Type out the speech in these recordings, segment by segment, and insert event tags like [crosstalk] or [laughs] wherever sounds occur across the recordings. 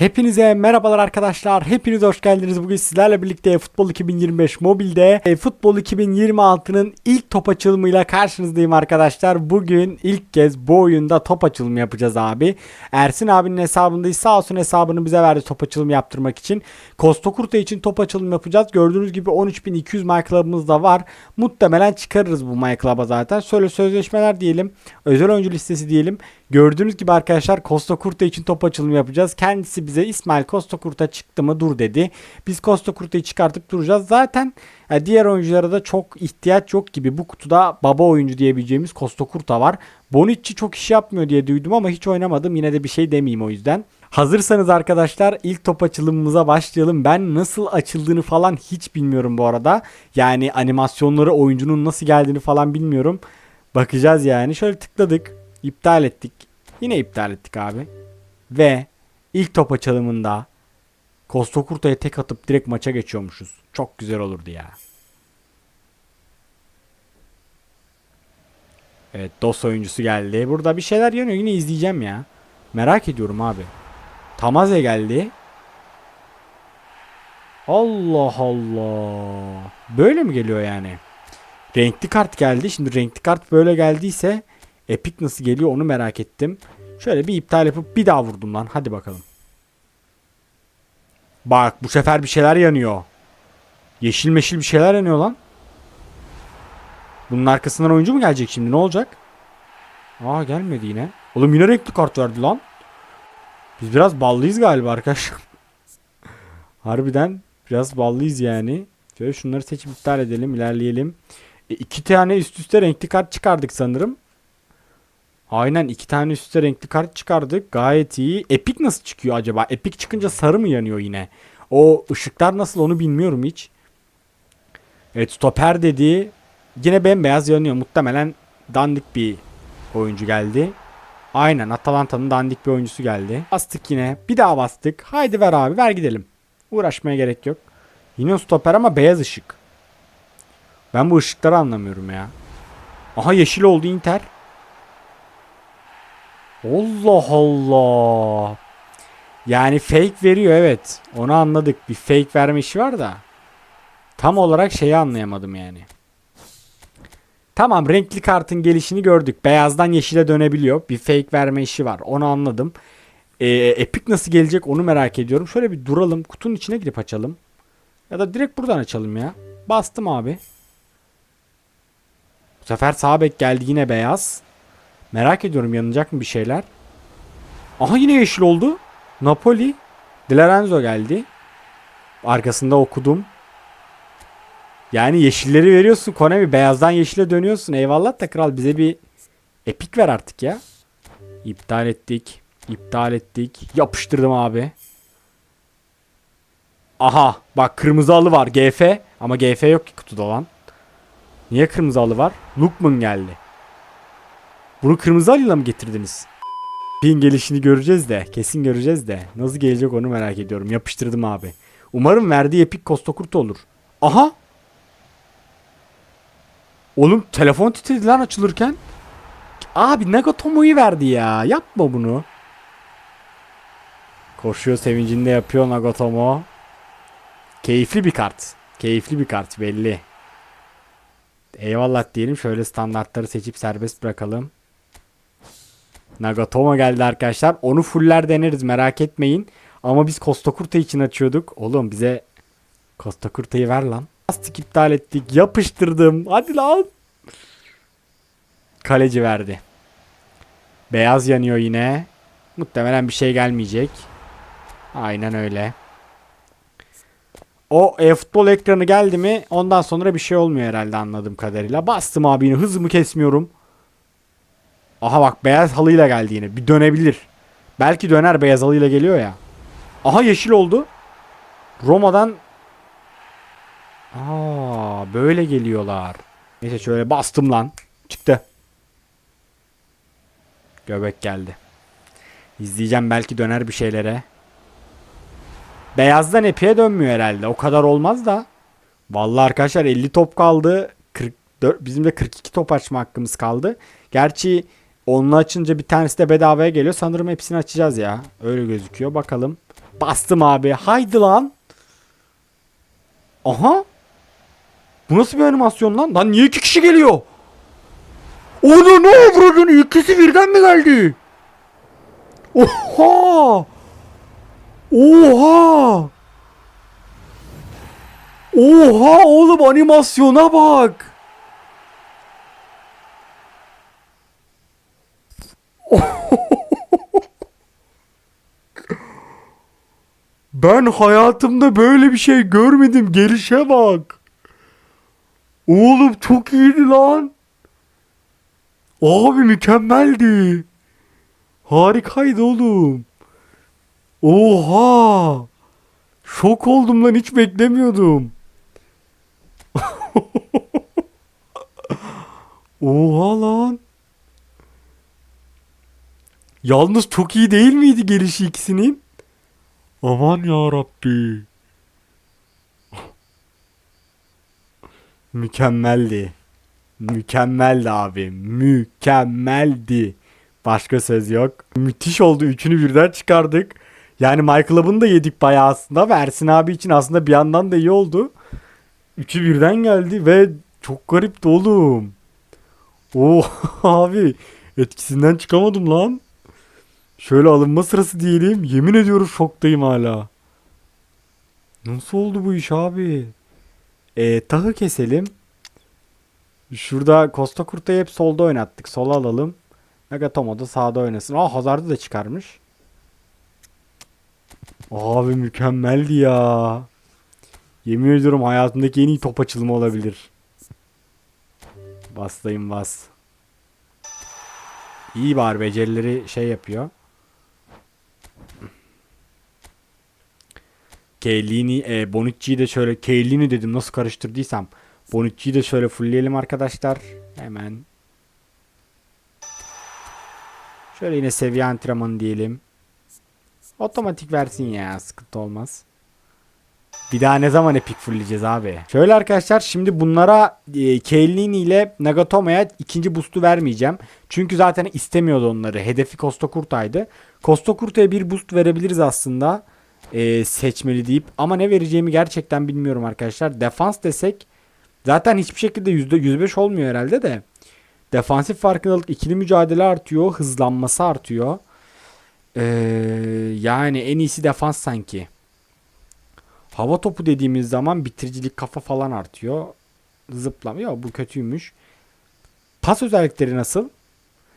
Hepinize merhabalar arkadaşlar. Hepiniz hoş geldiniz. Bugün sizlerle birlikte Futbol 2025 mobilde e, Futbol 2026'nın ilk top açılımıyla karşınızdayım arkadaşlar. Bugün ilk kez bu oyunda top açılımı yapacağız abi. Ersin abinin hesabındayız. Sağ olsun hesabını bize verdi top açılımı yaptırmak için. Costa için top açılımı yapacağız. Gördüğünüz gibi 13.200 My Club'ımız da var. Muhtemelen çıkarırız bu My Club'a zaten. Şöyle sözleşmeler diyelim. Özel oyuncu listesi diyelim. Gördüğünüz gibi arkadaşlar Costa Curta için top açılımı yapacağız. Kendisi bize İsmail Costa Curta çıktı mı dur dedi. Biz Costa Curta'yı çıkartıp duracağız. Zaten e, diğer oyunculara da çok ihtiyaç yok gibi. Bu kutuda baba oyuncu diyebileceğimiz Costa Curta var. Bonucci çok iş yapmıyor diye duydum ama hiç oynamadım. Yine de bir şey demeyeyim o yüzden. Hazırsanız arkadaşlar ilk top açılımımıza başlayalım. Ben nasıl açıldığını falan hiç bilmiyorum bu arada. Yani animasyonları oyuncunun nasıl geldiğini falan bilmiyorum. Bakacağız yani. Şöyle tıkladık. İptal ettik. Yine iptal ettik abi. Ve ilk top açılımında Costa Curta'ya tek atıp direkt maça geçiyormuşuz. Çok güzel olurdu ya. Evet DOS oyuncusu geldi. Burada bir şeyler yanıyor. Yine izleyeceğim ya. Merak ediyorum abi. Tamaze geldi. Allah Allah. Böyle mi geliyor yani? Renkli kart geldi. Şimdi renkli kart böyle geldiyse Epic nasıl geliyor onu merak ettim. Şöyle bir iptal yapıp bir daha vurdum lan. Hadi bakalım. Bak bu sefer bir şeyler yanıyor. Yeşil meşil bir şeyler yanıyor lan. Bunun arkasından oyuncu mu gelecek şimdi? Ne olacak? Aa gelmedi yine. Oğlum yine renkli kart verdi lan. Biz biraz ballıyız galiba arkadaşlar. [laughs] Harbiden biraz ballıyız yani. Şöyle şunları seçip iptal edelim. ilerleyelim. E, iki tane üst üste renkli kart çıkardık sanırım. Aynen iki tane üst üste renkli kart çıkardık. Gayet iyi. Epic nasıl çıkıyor acaba? Epic çıkınca sarı mı yanıyor yine? O ışıklar nasıl onu bilmiyorum hiç. Evet stoper dedi. Yine bembeyaz yanıyor. Muhtemelen dandik bir oyuncu geldi. Aynen Atalanta'nın dandik bir oyuncusu geldi. Bastık yine. Bir daha bastık. Haydi ver abi ver gidelim. Uğraşmaya gerek yok. Yine stoper ama beyaz ışık. Ben bu ışıkları anlamıyorum ya. Aha yeşil oldu Inter. Allah Allah. Yani fake veriyor evet. Onu anladık. Bir fake verme işi var da. Tam olarak şeyi anlayamadım yani. Tamam renkli kartın gelişini gördük. Beyazdan yeşile dönebiliyor. Bir fake verme işi var. Onu anladım. Ee, Epic nasıl gelecek onu merak ediyorum. Şöyle bir duralım. Kutunun içine girip açalım. Ya da direkt buradan açalım ya. Bastım abi. Bu sefer sağ geldi yine beyaz. Merak ediyorum yanacak mı bir şeyler. Aha yine yeşil oldu. Napoli. Di Lorenzo geldi. Arkasında okudum. Yani yeşilleri veriyorsun Konami. Beyazdan yeşile dönüyorsun. Eyvallah da kral bize bir epik ver artık ya. İptal ettik. İptal ettik. Yapıştırdım abi. Aha bak kırmızı alı var GF. Ama GF yok ki kutuda lan. Niye kırmızı alı var? Lukman geldi. Bunu kırmızı alıyla mı getirdiniz? Pin gelişini göreceğiz de. Kesin göreceğiz de. Nasıl gelecek onu merak ediyorum. Yapıştırdım abi. Umarım verdiği epik Costa Curta olur. Aha. Oğlum telefon titredi lan açılırken. Abi Nagatomo'yu verdi ya. Yapma bunu. Koşuyor sevincinde yapıyor Nagatomo. Keyifli bir kart. Keyifli bir kart belli. Eyvallah diyelim. Şöyle standartları seçip serbest bırakalım. Nagatomo geldi arkadaşlar. Onu fuller deneriz merak etmeyin. Ama biz Costa Curta için açıyorduk. Oğlum bize Costa Curta'yı ver lan. Lastik iptal ettik. Yapıştırdım. Hadi lan. Kaleci verdi. Beyaz yanıyor yine. Muhtemelen bir şey gelmeyecek. Aynen öyle. O e-futbol ekranı geldi mi ondan sonra bir şey olmuyor herhalde anladığım kadarıyla. Bastım abi yine hızımı kesmiyorum. Aha bak beyaz halıyla geldi yine. Bir dönebilir. Belki döner beyaz halıyla geliyor ya. Aha yeşil oldu. Roma'dan Aa böyle geliyorlar. Neyse şöyle bastım lan. Çıktı. Göbek geldi. İzleyeceğim belki döner bir şeylere. Beyazdan epiye dönmüyor herhalde. O kadar olmaz da. Vallahi arkadaşlar 50 top kaldı. 44 bizim de 42 top açma hakkımız kaldı. Gerçi onunla açınca bir tanesi de bedavaya geliyor. Sanırım hepsini açacağız ya. Öyle gözüküyor. Bakalım. Bastım abi. Haydi lan. Aha. Bu nasıl bir animasyon lan? Lan niye iki kişi geliyor? Onu ne avradın? İkisi birden mi geldi? Oha! Oha! Oha oğlum animasyona bak. Ben hayatımda böyle bir şey görmedim. Gelişe bak. Oğlum çok iyiydi lan. Abi mükemmeldi. Harikaydı oğlum. Oha. Şok oldum lan hiç beklemiyordum. [laughs] Oha lan. Yalnız çok iyi değil miydi gelişi ikisinin? Aman ya Rabbi. Mükemmeldi. Mükemmeldi abi. Mükemmeldi. Başka söz yok. Müthiş oldu. Üçünü birden çıkardık. Yani Michael da yedik bayağı aslında. Ve Ersin abi için aslında bir yandan da iyi oldu. Üçü birden geldi ve çok garipti oğlum. Oh [laughs] abi. Etkisinden çıkamadım lan. Şöyle alınma sırası diyelim. Yemin ediyorum şoktayım hala. Nasıl oldu bu iş abi? E, tahı keselim. Şurada Costa Curta'yı hep solda oynattık. Sola alalım. Nagatomo da sağda oynasın. Aa Hazard'ı da çıkarmış. Abi mükemmeldi ya. Yemin ediyorum hayatımdaki en iyi top açılımı olabilir. Bastayım bas. İyi var becerileri şey yapıyor. Kellini, e, Bonucci'yi de şöyle Kellini dedim nasıl karıştırdıysam. Bonucci'yi de şöyle fullleyelim arkadaşlar. Hemen. Şöyle yine seviye antrenmanı diyelim. Otomatik versin ya sıkıntı olmaz. Bir daha ne zaman epic fullleyeceğiz abi? Şöyle arkadaşlar şimdi bunlara e, Kellini ile Nagatomo'ya ikinci boost'u vermeyeceğim. Çünkü zaten istemiyordu onları. Hedefi Costa Curta'ya bir boost verebiliriz aslında. E, seçmeli deyip. Ama ne vereceğimi gerçekten bilmiyorum arkadaşlar. Defans desek zaten hiçbir şekilde %105 olmuyor herhalde de. Defansif farkındalık ikili mücadele artıyor. Hızlanması artıyor. Ee, yani en iyisi defans sanki. Hava topu dediğimiz zaman bitiricilik kafa falan artıyor. Zıplama. Yok bu kötüymüş. Pas özellikleri nasıl?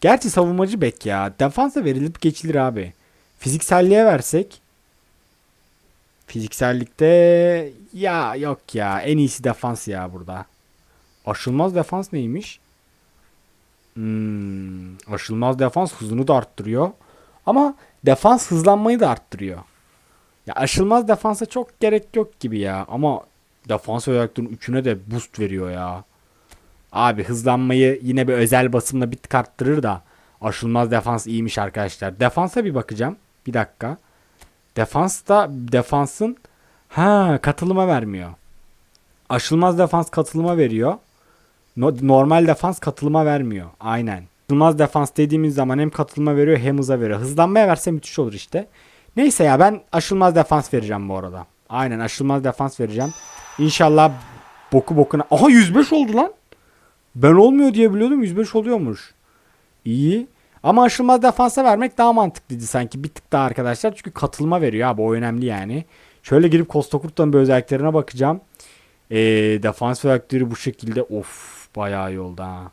Gerçi savunmacı bek ya. Defansa verilip geçilir abi. Fizikselliğe versek. Fiziksellikte ya yok ya. En iyisi defans ya burada. Aşılmaz defans neymiş? Hmm, aşılmaz defans hızını da arttırıyor. Ama defans hızlanmayı da arttırıyor. Ya aşılmaz defansa çok gerek yok gibi ya. Ama defans özelliklerinin üçüne de boost veriyor ya. Abi hızlanmayı yine bir özel basımla bir tık arttırır da. Aşılmaz defans iyiymiş arkadaşlar. Defansa bir bakacağım. Bir dakika. Defansta defansın ha katılıma vermiyor. Aşılmaz defans katılıma veriyor. No- normal defans katılıma vermiyor. Aynen. Aşılmaz defans dediğimiz zaman hem katılma veriyor hem hıza veriyor. Hızlanmaya verse müthiş olur işte. Neyse ya ben aşılmaz defans vereceğim bu arada. Aynen aşılmaz defans vereceğim. İnşallah boku bokuna. Aha 105 oldu lan. Ben olmuyor diye biliyordum 105 oluyormuş. İyi. Ama aşılmaz defansa vermek daha mantıklıydı sanki. Bir tık daha arkadaşlar. Çünkü katılma veriyor abi o önemli yani. Şöyle girip Costa bir özelliklerine bakacağım. Ee, defans özellikleri bu şekilde. Of bayağı iyi oldu ha.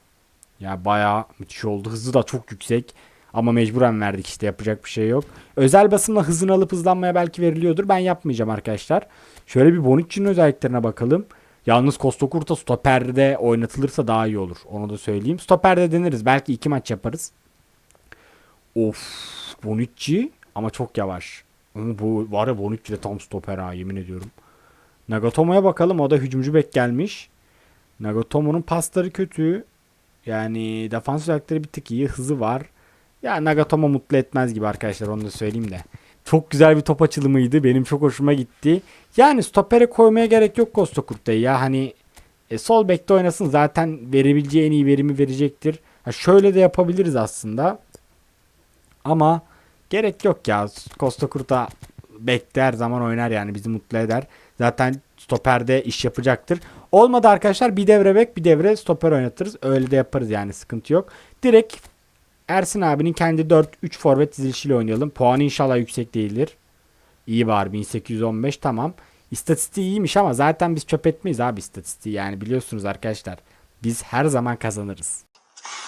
Ya bayağı müthiş oldu. Hızı da çok yüksek. Ama mecburen verdik işte yapacak bir şey yok. Özel basımla hızını alıp hızlanmaya belki veriliyordur. Ben yapmayacağım arkadaşlar. Şöyle bir Bonucci'nin özelliklerine bakalım. Yalnız Costa stoperde oynatılırsa daha iyi olur. Onu da söyleyeyim. Stoperde deneriz. Belki iki maç yaparız. Of Bonucci ama çok yavaş. Ama Bu var ya Bonucci de tam stoper ha yemin ediyorum. Nagatomo'ya bakalım. O da hücumcu bek gelmiş. Nagatomo'nun pasları kötü. Yani defans özellikleri bir tık iyi. Hızı var. Ya Nagatomo mutlu etmez gibi arkadaşlar onu da söyleyeyim de. Çok güzel bir top açılımıydı. Benim çok hoşuma gitti. Yani stopere koymaya gerek yok Costa Curta'yı ya. Hani e, sol bekte oynasın zaten verebileceği en iyi verimi verecektir. Ha, şöyle de yapabiliriz aslında. Ama gerek yok ya. Costa Curta bekte her zaman oynar yani bizi mutlu eder. Zaten stoperde iş yapacaktır. Olmadı arkadaşlar bir devre bek bir devre stoper oynatırız. Öyle de yaparız yani sıkıntı yok. Direkt Ersin abinin kendi 4-3 forvet dizilişiyle oynayalım. Puanı inşallah yüksek değildir. İyi var 1815 tamam. İstatistiği iyiymiş ama zaten biz çöp etmeyiz abi istatistiği yani biliyorsunuz arkadaşlar. Biz her zaman kazanırız.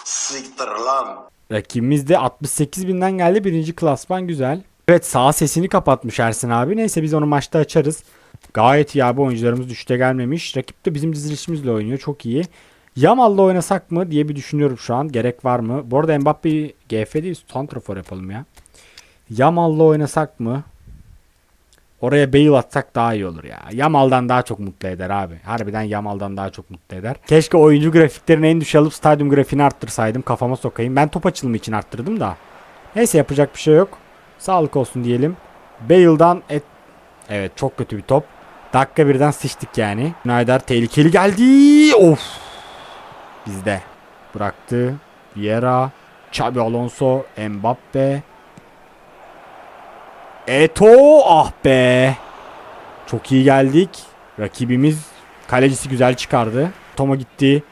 Siktir lan. Rakibimiz de 68 binden geldi. Birinci klasman güzel. Evet sağ sesini kapatmış Ersin abi. Neyse biz onu maçta açarız. Gayet iyi abi oyuncularımız düşte gelmemiş. Rakip de bizim dizilişimizle oynuyor. Çok iyi. Yamal'la oynasak mı diye bir düşünüyorum şu an. Gerek var mı? Bu arada Mbappe'yi GF değil Santrafor yapalım ya. Yamal'la oynasak mı? Oraya Bale atsak daha iyi olur ya. Yamal'dan daha çok mutlu eder abi. Harbiden Yamal'dan daha çok mutlu eder. Keşke oyuncu grafiklerini en düşe alıp stadyum grafiğini arttırsaydım. Kafama sokayım. Ben top açılımı için arttırdım da. Neyse yapacak bir şey yok. Sağlık olsun diyelim. Bale'dan et... Evet çok kötü bir top. Dakika birden sıçtık yani. Schneider tehlikeli geldi. Of. Bizde. Bıraktı. Vieira. Xabi Alonso. Mbappe. Eto ah be. Çok iyi geldik. Rakibimiz kalecisi güzel çıkardı. Tomo gitti.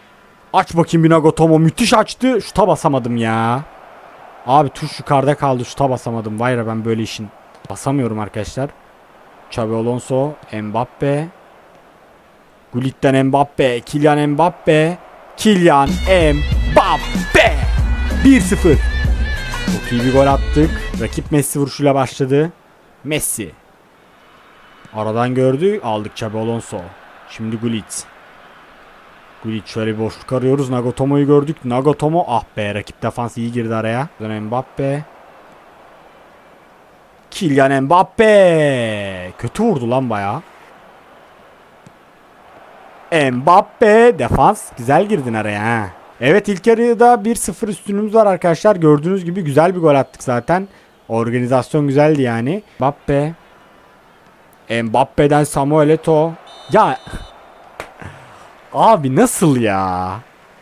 Aç bakayım bir Nagatomo. Müthiş açtı. Şuta basamadım ya. Abi tuş yukarıda kaldı. Şuta basamadım. Vay ben böyle işin. Basamıyorum arkadaşlar. Xabi Alonso. Mbappe. Gullit'ten Mbappe. Kylian Mbappe. Kylian Mbappe. 1-0. Çok iyi bir gol attık. Rakip Messi vuruşuyla başladı. Messi. Aradan gördü. Aldık Xabi Alonso. Şimdi Gullit. Gullit şöyle bir boşluk arıyoruz. Nagatomo'yu gördük. Nagatomo ah be rakip defans iyi girdi araya. Mbappe. Kylian Mbappe. Kötü vurdu lan bayağı. Mbappe defans güzel girdin araya ha. Evet ilk yarıda 1-0 üstünlüğümüz var arkadaşlar. Gördüğünüz gibi güzel bir gol attık zaten. Organizasyon güzeldi yani. Mbappe. Mbappe'den Samuel Eto'o. Ya Abi nasıl ya?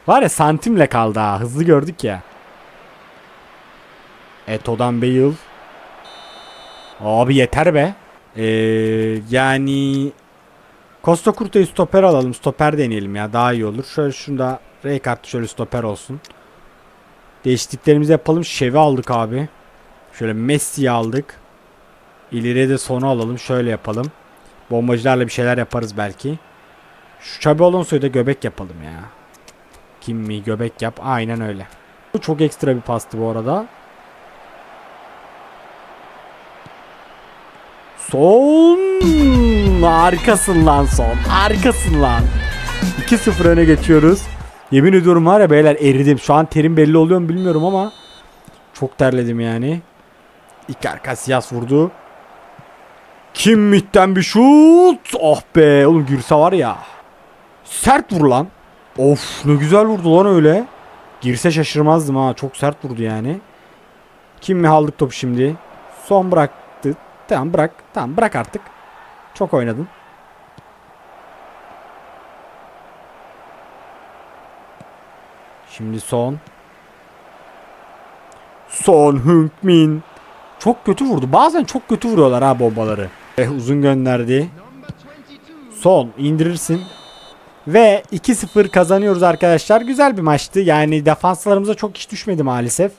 Var ya santimle kaldı ha. Hızlı gördük ya. Eto'dan Bale. Abi yeter be. Ee, yani Costa Curta'yı stoper alalım. Stoper deneyelim ya. Daha iyi olur. Şöyle şunda Rijkaard şöyle stoper olsun. Değişikliklerimizi yapalım. Şevi aldık abi. Şöyle Messi'yi aldık. İleriye de sonu alalım. Şöyle yapalım. Bombacılarla bir şeyler yaparız belki. Şu Xabi Alonso'yu da göbek yapalım ya. Kim mi göbek yap. Aynen öyle. Bu çok ekstra bir pastı bu arada. Son. Harikasın lan son. Harikasın lan. 2-0 öne geçiyoruz. Yemin ediyorum var ya beyler eridim. Şu an terim belli oluyor mu bilmiyorum ama çok terledim yani. Iker Casillas vurdu. Kimmih'ten bir şut. Oh be oğlum girse var ya. Sert vur lan. Of ne güzel vurdu lan öyle. Girse şaşırmazdım ha. Çok sert vurdu yani. Kim mi aldık topu şimdi? Son bıraktı. Tamam bırak. Tamam bırak artık. Çok oynadın. Şimdi son. Son Hünkmin. Çok kötü vurdu. Bazen çok kötü vuruyorlar ha bombaları. Eh, uzun gönderdi. Son indirirsin. Ve 2-0 kazanıyoruz arkadaşlar. Güzel bir maçtı. Yani defanslarımıza çok iş düşmedi maalesef.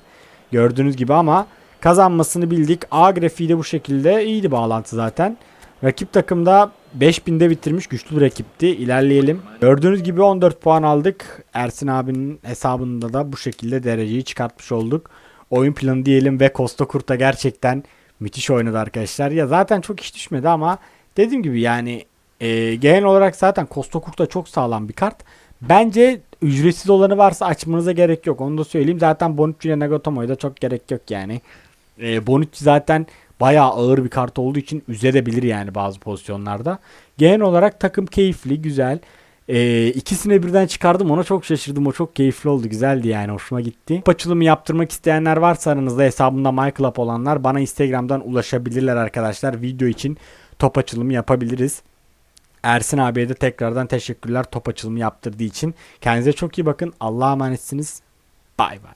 Gördüğünüz gibi ama kazanmasını bildik. A grafiği de bu şekilde iyiydi bağlantı zaten. Rakip takımda 5000'de bitirmiş güçlü bir rakipti. İlerleyelim. Gördüğünüz gibi 14 puan aldık. Ersin abinin hesabında da bu şekilde dereceyi çıkartmış olduk. Oyun planı diyelim ve Costa Kurta gerçekten müthiş oynadı arkadaşlar. Ya zaten çok iş düşmedi ama dediğim gibi yani e, genel olarak zaten Costa Kurta çok sağlam bir kart. Bence ücretsiz olanı varsa açmanıza gerek yok. Onu da söyleyeyim. Zaten Bonucci ile Nagatomo'ya da çok gerek yok yani. E, Bonucci zaten bayağı ağır bir kart olduğu için üzerebilir yani bazı pozisyonlarda. Genel olarak takım keyifli, güzel. Ee, ikisini birden çıkardım ona çok şaşırdım. O çok keyifli oldu. Güzeldi yani hoşuma gitti. Top açılımı yaptırmak isteyenler varsa aranızda hesabında MyClub olanlar bana Instagram'dan ulaşabilirler arkadaşlar. Video için top açılımı yapabiliriz. Ersin abiye de tekrardan teşekkürler top açılımı yaptırdığı için. Kendinize çok iyi bakın. Allah'a emanetsiniz. Bay bay.